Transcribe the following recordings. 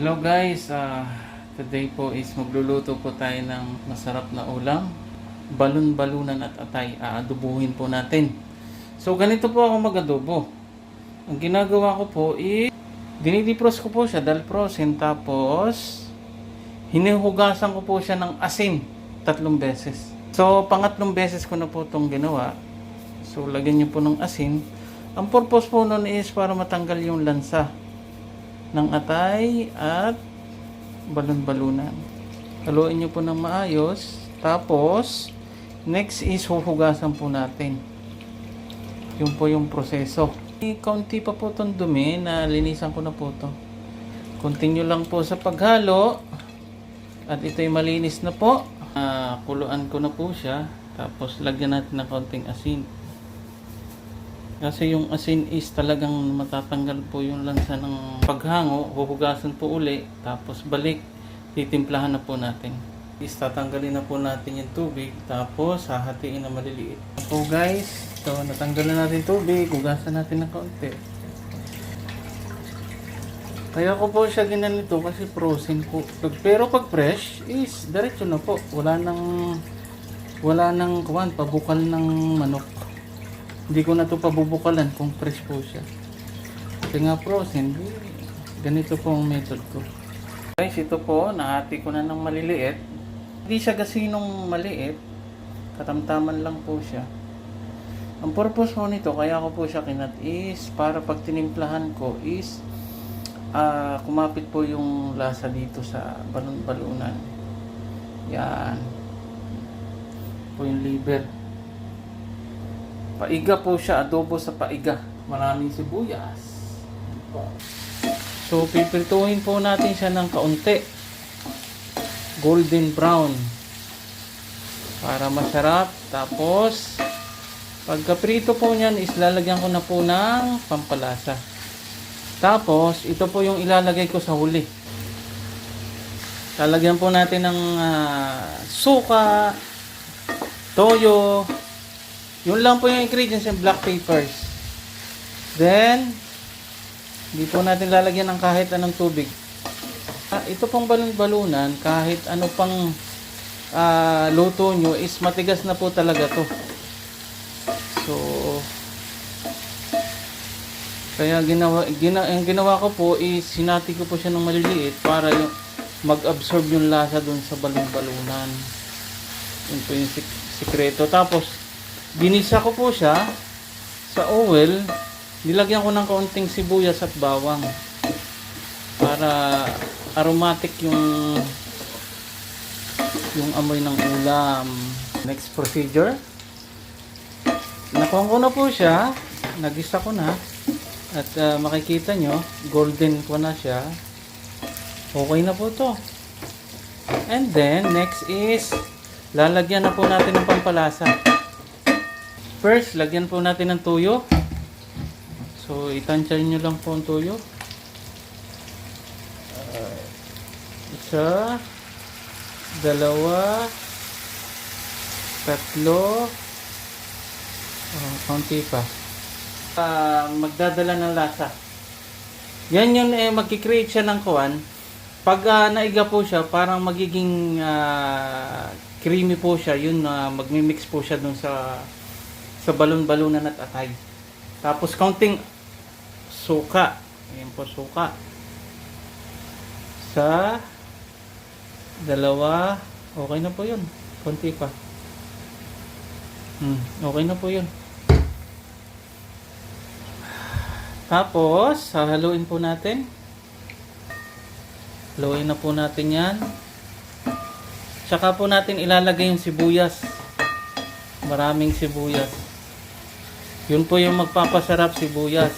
Hello guys, ah, today po is magluluto po tayo ng masarap na ulam. Balon-balunan at atay, aadubuhin po natin. So ganito po ako mag-adobo. Ang ginagawa ko po is dinidipros ko po siya, dalprosin, tapos hinihugasan ko po siya ng asin tatlong beses. So pangatlong beses ko na po itong ginawa. So lagyan niyo po ng asin. Ang purpose po nun is para matanggal yung lansa ng atay at balon-balunan. Haluin nyo po ng maayos. Tapos, next is huhugasan po natin. Yun po yung proseso. Kaunti pa po itong dumi na linisan ko na po ito. Continue lang po sa paghalo. At ito'y malinis na po. Ah, kuluan ko na po siya. Tapos lagyan natin ng kaunting asin. Kasi yung asin is talagang matatanggal po yung lansa ng paghango, huhugasan po uli, tapos balik, titimplahan na po natin. Is tatanggalin na po natin yung tubig, tapos hahatiin na maliliit. So guys, ito natanggal na natin tubig, hugasan natin ng kaunti. Kaya ko po siya ginanito kasi frozen po. Pero pag fresh is diretso na po. Wala nang wala nang kuwan, pabukal ng manok. Hindi ko na to pabubukalan kung fresh po siya. Kasi nga frozen, ganito po ang method ko. Guys, ito po, nahati ko na ng maliliit. Hindi siya gasinong maliit. Katamtaman lang po siya. Ang purpose po nito, kaya ko po siya kinat is para pag tinimplahan ko is ah kumapit po yung lasa dito sa balon-balunan. Yan. Po yung liver. Paiga po siya, adobo sa paiga. Maraming sibuyas. So, pipirtuhin po natin siya ng kaunti. Golden brown. Para masarap. Tapos, pagka-prito po niyan, is lalagyan ko na po ng pampalasa. Tapos, ito po yung ilalagay ko sa huli. Lalagyan po natin ng ah, suka, toyo, yun lang po yung ingredients yung black papers. Then, hindi po natin lalagyan ng kahit anong tubig. Ah, ito pong balon-balunan, kahit ano pang ah, luto nyo, is matigas na po talaga to. So, kaya ginawa, gina, ang ginawa ko po is sinati ko po siya ng maliliit para yung mag-absorb yung lasa dun sa balon-balunan. Yun po yung sik- sikreto. Tapos, Ginisa ko po siya sa oil. Nilagyan ko ng kaunting sibuyas at bawang para aromatic yung yung amoy ng ulam. Next procedure. Nakuha ko na po siya. Nagisa ko na. At ah, makikita nyo, golden ko na siya. Okay na po to. And then, next is, lalagyan na po natin ng pampalasa. First, lagyan po natin ng tuyo. So, itansyahin nyo lang po ang tuyo. Uh, isa, dalawa, tatlo, oh, konti pa. Ah, magdadala ng lasa. Yan yun eh, magkikreate siya ng kuwan. Pag ah, naiga po siya, parang magiging ah, creamy po siya. Yun, na magmi-mix po siya dun sa sa balon-balunan at atay. Tapos counting suka. Ayan po suka. Sa dalawa. Okay na po yun. Konti pa. Hmm, okay na po yun. Tapos, hahaluin po natin. Haluin na po natin yan. Tsaka po natin ilalagay yung sibuyas. Maraming sibuyas. Yun po yung magpapasarap sibuyas.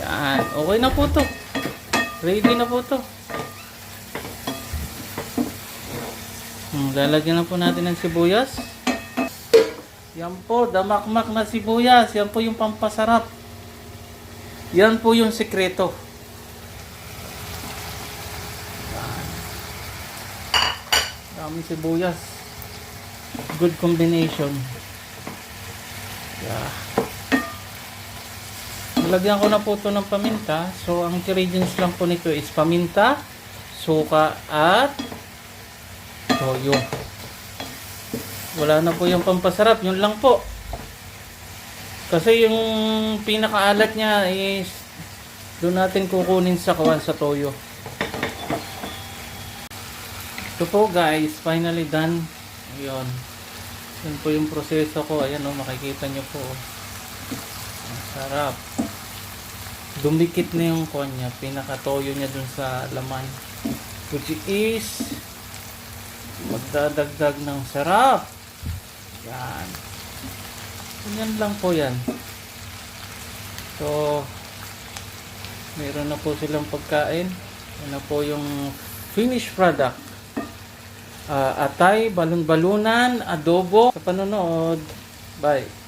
Yan. Okay na po to. Ready na po to. Hmm, lalagyan na po natin ng sibuyas. Yan po, damakmak na sibuyas. Yan po yung pampasarap. Yan po yung sikreto. Dami sibuyas. Good combination. Yeah. Lagyan ko na po ito ng paminta. So, ang ingredients lang po nito is paminta, suka, at toyo. Wala na po yung pampasarap. Yun lang po. Kasi yung pinakaalat niya is doon natin kukunin sa kawan sa toyo. Ito po guys, finally done. Ayun. Yan po yung proseso ko. Ayan o, makikita nyo po. Ang sarap. Dumikit na yung niya. Pinakatoyo niya dun sa laman. Which is magdadagdag ng sarap. Yan. Ganyan lang po yan. So, meron na po silang pagkain. Na po yung finished product. Ah, atay, balon-balunan, adobo. Sa panonood. Bye.